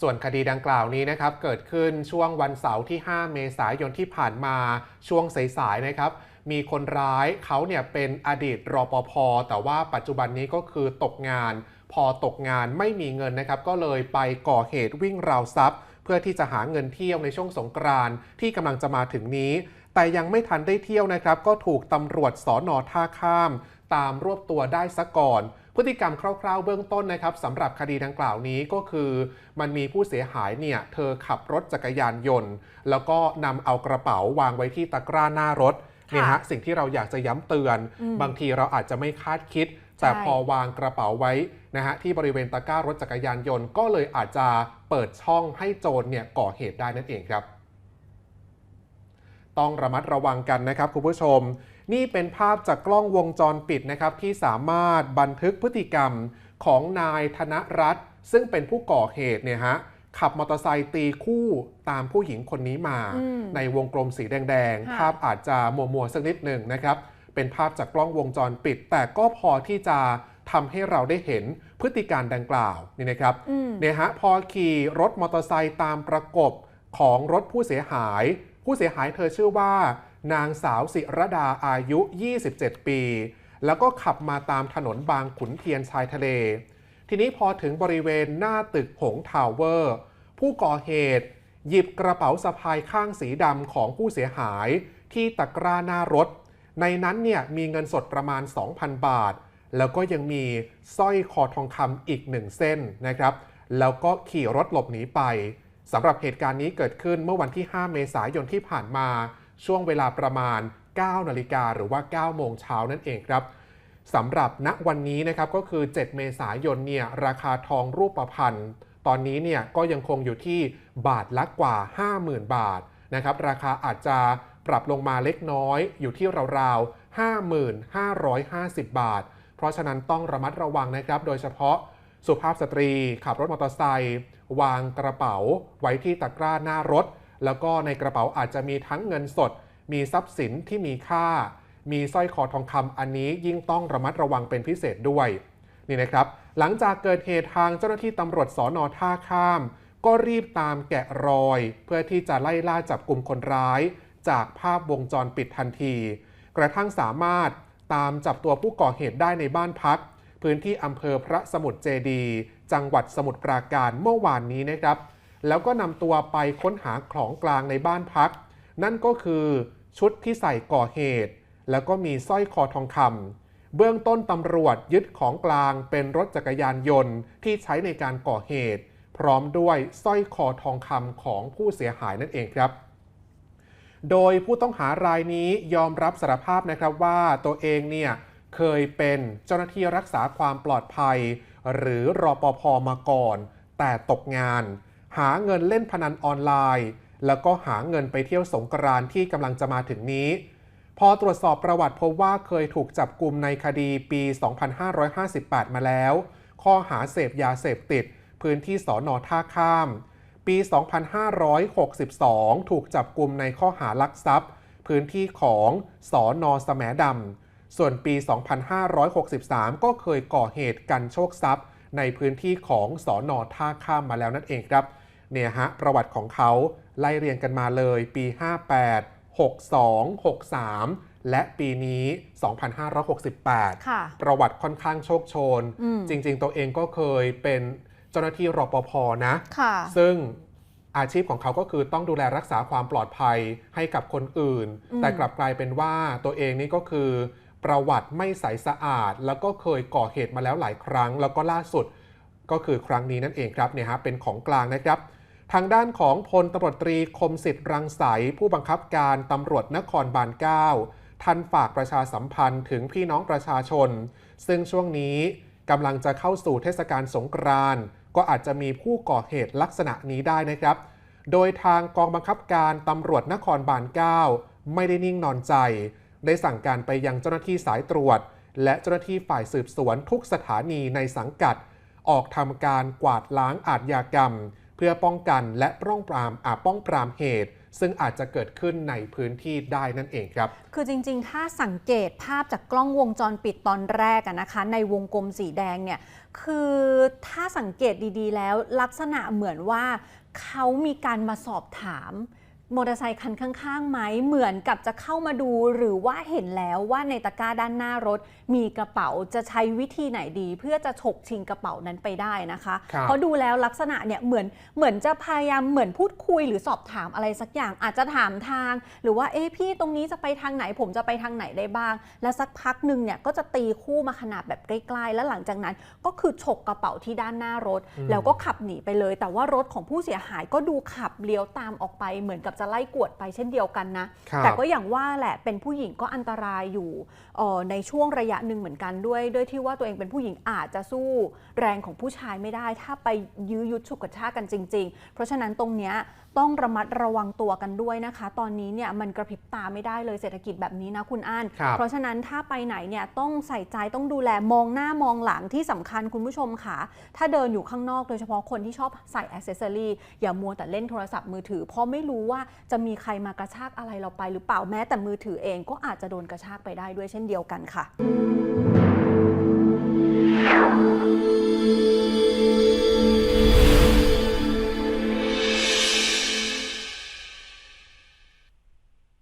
ส่วนคดีดังกล่าวนี้นะครับเกิดขึ้นช่วงวันเสาร์ที่ 5 เมษายนที่ผ่านมาช่วงสายๆนะครับ มีคนร้ายเขาเนี่ยเป็นอดีตรปภแต่ว่าปัจจุบันนี้ก็คือตกงาน พอตกงานไม่มีเงินนะครับ ก็เลยไปก่อเหตุวิ่งราวทรัพย์ เพื่อที่จะหาเงินเที่ยวในช่วงสงกรานที่กำลังจะมาถึงนี้ แต่ยังไม่ทันได้เที่ยวนะครับ ก็ถูกตำรวจสอนอท่าข้าม ตามรวบตัวได้ซะก่อนพฤติกรรมคร่าวๆเบื้องต้นนะครับสำหรับคดีดังกล่าวนี้ก็คือมันมีผู้เสียหายเนี่ยเธอขับรถจักรยานยนต์ แล้วก็นำเอากระเป๋าวางไว้ที่ตะกร้าหน้ารถเนี่ยฮะสิ่งที่เราอยากจะย้ำเตือนอืมบางทีเราอาจจะไม่คาดคิด แต่ใช่พอวางกระเป๋าไว้นะฮะที่บริเวณตะกร้ารถจักรยานยนต์ ก็เลยอาจจะเปิดช่องให้โจรเนี่ยก่อเหตุได้นั่นเองครับ ต้องระมัดระวังกันนะครับคุณผู้ชม นี่เป็นภาพจากกล้องวงจรปิดนะครับที่สามารถบันทึกพฤติกรรมของนายธนรัตน์ซึ่งเป็นผู้ก่อเหตุเนี่ยฮะขับมอเตอร์ไซค์ตีคู่ตามผู้หญิงคนนี้มาอืมในวงกลมสีแดงๆค่ะภาพอาจจะมัวมัวๆสักนิดหนึ่งนะครับ เป็นภาพจากกล้องวงจรปิด แต่ก็พอที่จะทำให้เราได้เห็นพฤติการดังกล่าวนี่นะครับอืมเนี่ยฮะพอขี่รถมอเตอร์ไซค์ตามประกบของรถผู้เสียหาย ผู้เสียหายเธอชื่อว่า นางสาวศิรดาอายุ 27 ปี แล้วก็ขับมาตามถนนบางขุนเทียนชายทะเล ทีนี้พอถึงบริเวณหน้าตึกหงทาวเวอร์ ผู้ก่อเหตุ หยิบกระเป๋าสะพายข้างสีดำของผู้เสียหายที่ตะกร้าหน้ารถ ในนั้นเนี่ยมีเงินสดประมาณ 2,000 บาท แล้วก็ยังมีสร้อยคอทองคำอีกหนึ่งเส้นนะครับ แล้วก็ขี่รถหลบหนีไป สำหรับเหตุการณ์นี้เกิดขึ้นเมื่อวันที่ 5 เมษายนที่ผ่านมา ช่วงเวลาประมาณ 9 นาฬิกาหรือว่า 9 โมงเช้านั่นเองครับสำหรับณวันนี้นะครับก็คือ 7 เมษายนเนี่ยราคาทองรูปพรรณตอนนี้เนี่ยก็ยังคงอยู่ที่บาทละกว่า 50,000 บาทนะครับราคาอาจจะปรับลงมาเล็กน้อยอยู่ที่ราวๆ 55,550 บาท เพราะฉะนั้นต้องระมัดระวังนะครับ โดยเฉพาะ สุภาพสตรี ขับรถมอเตอร์ไซค์วางกระเป๋าไว้ที่ตะกร้าหน้ารถ แล้วก็ในกระเป๋าอาจจะมีทั้งเงินสด มีทรัพย์สินที่มีค่า มีสร้อยคอทองคำอันนี้ยิ่งต้องระมัดระวังเป็นพิเศษด้วยนี่นะครับ หลังจากเกิดเหตุทางเจ้าหน้าที่ตำรวจสอนอท่าข้าม ก็รีบตามแกะรอย เพื่อที่จะไล่ล่าจับกลุ่มคนร้าย จากภาพวงจรปิดทันที กระทั่งสามารถตามจับตัวผู้ก่อเหตุได้ในบ้านพัก พื้นที่อำเภอพระสมุทรเจดี จังหวัดสมุทรปราการเมื่อวานนี้นะครับ แล้วก็นำตัวไปค้นหาของกลางในบ้านพัก นั่นก็คือชุดที่ใส่ก่อเหตุ แล้วก็มีสร้อยคอทองคำเบื้องต้นตำรวจยึดของกลางเป็นรถจักรยานยนต์ที่ใช้ในการก่อเหตุ พร้อมด้วยสร้อยคอทองคำของผู้เสียหายนั่นเองครับโดยผู้ต้องหารายนี้ยอมรับสารภาพนะครับว่าตัวเองเนี่ย เคยเป็นเจ้าหน้าที่รักษาความปลอดภัย หรือรอปภมาก่อน แต่ตกงาน หาเงินเล่นพนันออนไลน์ แล้วก็หาเงินไปเที่ยวสงกรานที่กำลังจะมาถึงนี้ พอตรวจสอบประวัติพบว่าเคยถูกจับกลุ่มในคดีปี 2558 มาแล้ว ข้อหาเสพยาเสพติด พื้นที่สอนอท่าข้าม ปี 2562 ถูกจับกลุ่มในข้อหารักทรัพย์ พื้นที่ของสอนอสแหมดำ ส่วนปี 2563 ก็เคยก่อเหตุกันโชคทรัพย์ ในพื้นที่ของสอนอท่าข้ามมาแล้วนั่นเองครับ เนี่ยฮะ ประวัติของเขาไล่เรียงกันมาเลยปี 58 62 63 และปีนี้ 2568ค่ะประวัติค่อนข้างโชคโชนอืมจริง ๆ ตัวเองก็เคยเป็นเจ้าหน้าที่รปภนะค่ะซึ่งอาชีพของเขาก็คือต้องดูแลรักษาความปลอดภัยให้กับคนอื่นอืมแต่กลับกลายเป็นว่าตัวเองนี่ก็คือ ประวัติไม่ใสสะอาด แล้วก็เคยก่อเหตุมาแล้วหลายครั้ง แล้วก็ล่าสุดก็คือครั้งนี้นั่นเองครับเนี่ยฮะเป็นของกลางนะครับ ทางด้านของพลตำรวจตรีคมสิทธิ์รังสรรค์ผู้บังคับการตำรวจนครบาล 9 ท่านฝากประชาสัมพันธ์ถึงพี่น้องประชาชน ซึ่งช่วงนี้กำลังจะเข้าสู่เทศกาลสงกรานต์ก็อาจจะมีผู้ก่อเหตุลักษณะนี้ได้นะครับ โดยทางกองบังคับการตำรวจนครบาล 9 ไม่ได้นิ่งนอนใจ ได้สั่งการไปยังเจ้าหน้าที่สายตรวจ และเจ้าหน้าที่ฝ่ายสืบสวนทุกสถานีในสังกัด ออกทำการกวาดล้างอาทยากรรม เพื่อป้องกันและป้องปรามอาป้องปรามเหตุ ซึ่งอาจจะเกิดขึ้นในพื้นที่ได้นั่นเองครับ คือจริงๆ ถ้าสังเกตภาพจากกล้องวงจรปิดตอนแรกนะคะ ในวงกลมสีแดงเนี่ยคือถ้าสังเกตดีๆ แล้วลักษณะเหมือนว่าเขามีการมาสอบถาม มอเตอร์ไซคันข้างๆไหมเหมือนกับจะเข้ามาดูหรือว่าเห็นแล้วว่าในตะกร้าด้านหน้ารถ มีกระเป๋าจะใช้วิธีไหนดี เพื่อจะฉกชิงกระเป๋านั้นไปได้นะคะครับเพราะดูแล้วลักษณะเนี่ยเหมือนเหมือนจะพยายามเหมือนพูดคุยหรือสอบถามอะไรสักอย่างอาจจะถามทาง หรือว่าเอ๊ะพี่ตรงนี้จะไปทางไหน ผมจะไปทางไหนได้บ้าง แล้วสักพักหนึ่งเนี่ยก็จะตีคู่มาขนาดแบบใกล้ๆแล้วหลังจากนั้น ก็คือฉกกระเป๋าที่ด้านหน้ารถอืมแล้วก็ขับหนีไปเลย แต่ว่ารถของผู้เสียหายก็ดูขับเลี้ยวตามออกไปเหมือนกับจะไล่กวดไปเช่นเดียวกันนะครับแต่ก็อย่างว่าแหละเป็นผู้หญิงก็อันตรายอยู่เอ่อในช่วงระยะหนึ่งเหมือนกันด้วย ด้วยที่ว่าตัวเองเป็นผู้หญิงอาจจะสู้แรงของผู้ชายไม่ได้ ถ้าไปยื้อยุดฉุกกระชากกันจริง ๆ เพราะฉะนั้นตรงเนี้ยต้องระมัดระวังตัวกันด้วยนะคะ ตอนนี้เนี่ยมันกระพริบตาไม่ได้เลยเศรษฐกิจแบบนี้นะคุณอั้นครับเพราะฉะนั้นถ้าไปไหนเนี่ยต้องใส่ใจต้องดูแลมองหน้ามองหลังที่สำคัญคุณผู้ชมค่ะ ถ้าเดินอยู่ข้างนอกโดยเฉพาะคนที่ชอบใส่อ c เซสซอรี่อย่ามัวแต่เล่นโทรศัพท์มือถือ เพราะไม่รู้ว่าจะมีใครมากระชากอะไรเราไปหรือเปล่าแม้แต่มือถือเองก็อาจจะโดนกระชากไปได้ด้วยเช่นเดียวกันค่ะ